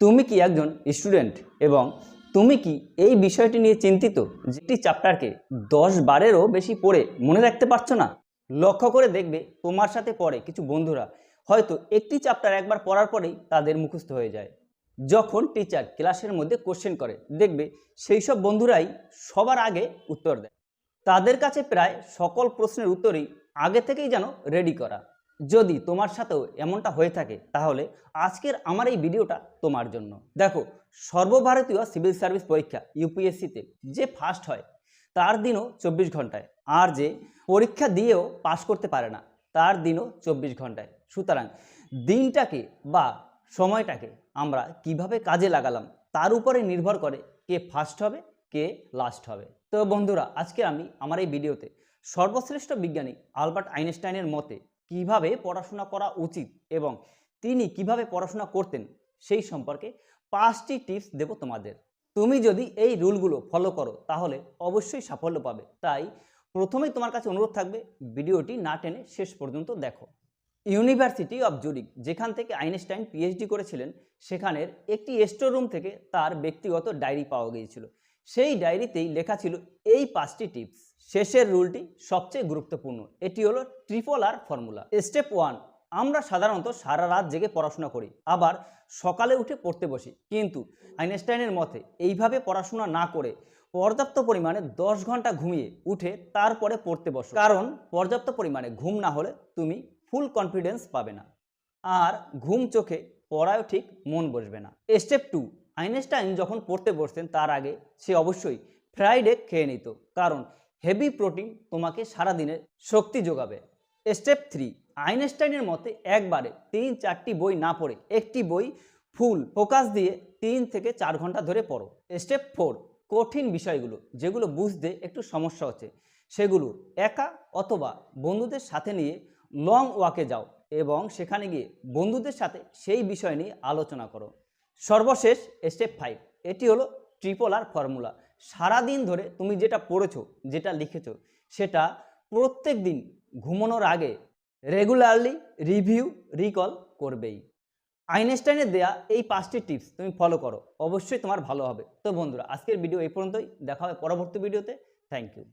তুমি কি একজন স্টুডেন্ট এবং তুমি কি এই বিষয়টি নিয়ে চিন্তিত? যে একটি চ্যাপ্টারকে দশ বারেরও বেশি পড়ে মনে রাখতে পারছ না? লক্ষ্য করে দেখবে তোমার সাথে পড়ে কিছু বন্ধুরা। হয়তো একটি চ্যাপ্টার একবার পড়ার পরেই তাদের মুখস্থ হয়ে যায়। যখন টিচার ক্লাসের মধ্যে কোশ্চেন করে, দেখবে সেই সব বন্ধুরাই সবার আগে উত্তর দেয়। তাদের কাছে প্রায় সকল প্রশ্নের উত্তরই আগে থেকেই যেন রেডি করা। যদি তোমার সাথেও এমনটা হয়ে থাকে, তাহলে আজকের আমার এই ভিডিওটা তোমার জন্য। দেখো, সর্বভারতীয় সিভিল সার্ভিস পরীক্ষা ইউপিএসসিতে যে ফার্স্ট হয়, তার দিনও চব্বিশ ঘন্টায়। আর যে পরীক্ষা দিয়েও পাশ করতে পারে না, তার দিনও চব্বিশ ঘন্টায়। সুতরাং দিনটাকে বা সময়টাকে আমরা কীভাবে কাজে লাগালাম, তার উপরে নির্ভর করে কে ফার্স্ট হবে, কে লাস্ট হবে। তো বন্ধুরা, আজকে আমি আমার এই ভিডিওতে সর্বশ্রেষ্ঠ বিজ্ঞানী আলবার্ট আইনস্টাইনের মতে কীভাবে পড়াশোনা করা উচিত এবং তিনি কীভাবে পড়াশোনা করতেন সেই সম্পর্কে পাঁচটি টিপস দেব তোমাদের। তুমি যদি এই রুলগুলো ফলো করো, তাহলে অবশ্যই সাফল্য পাবে। তাই প্রথমেই তোমার কাছে অনুরোধ থাকবে, ভিডিওটি না টেনে শেষ পর্যন্ত দেখো। ইউনিভার্সিটি অফ জুরিক যেখান থেকে আইনস্টাইন পিএইচডি করেছিলেন, সেখানের একটি স্টোর রুম থেকে তার ব্যক্তিগত ডায়েরি পাওয়া গিয়েছিল। সেই ডায়েরিতেই লেখা ছিল এই পাঁচটি টিপস শেষের রুলটি সবচেয়ে গুরুত্বপূর্ণ। এটি হলো triple R formula step one আমরা সাধারণত সারা রাত জেগে পড়াশোনা করি, আবার সকালে উঠে পড়তে বসি। কিন্তু আইনস্টাইনের মতে এইভাবে পড়াশোনা না করে পর্যাপ্ত পরিমাণে দশ ঘণ্টা ঘুমিয়ে উঠে তারপরে পড়তে বসো। কারণ পর্যাপ্ত পরিমাণে ঘুম না হলে তুমি ফুল কনফিডেন্স পাবে না। আর ঘুম চোখে পড়ায়ও ঠিক মন বসবে না। স্টেপ টু আইনস্টাইন যখন পড়তে বসতেন তার আগে সে অবশ্যই ফ্রাইড খেয়ে নিত, কারণ হেভি প্রোটিন তোমাকে সারাদিনের শক্তি যোগাবে। স্টেপ থ্রি, আইনস্টাইনের মতে একবারে তিন চারটি বই না পড়ে, একটি বই ফুল ফোকাস দিয়ে তিন থেকে চার ঘণ্টা ধরে পড়ো। স্টেপ ফোর, কঠিন বিষয়গুলো, যেগুলো বুঝতে একটু সমস্যা হচ্ছে, সেগুলো একা অথবা বন্ধুদের সাথে নিয়ে লং ওয়াকে যাও এবং সেখানে গিয়ে বন্ধুদের সাথে সেই বিষয় নিয়ে আলোচনা করো। সর্বশেষ স্টেপ ফাইভ এটি হলো ট্রিপল আর ফর্মুলা সারাদিন ধরে তুমি যেটা পড়েছো, যেটা লিখেছো, সেটা প্রত্যেক দিন ঘুমানোর আগে রেগুলারলি রিভিউ রিকল করবেই। আইনস্টাইনের দেয়া এই পাঁচটি টিপস তুমি ফলো করো, অবশ্যই তোমার ভালো হবে। তো বন্ধুরা, আজকের ভিডিও এই পর্যন্তই, দেখা হবে পরবর্তী ভিডিওতে থ্যাংক ইউ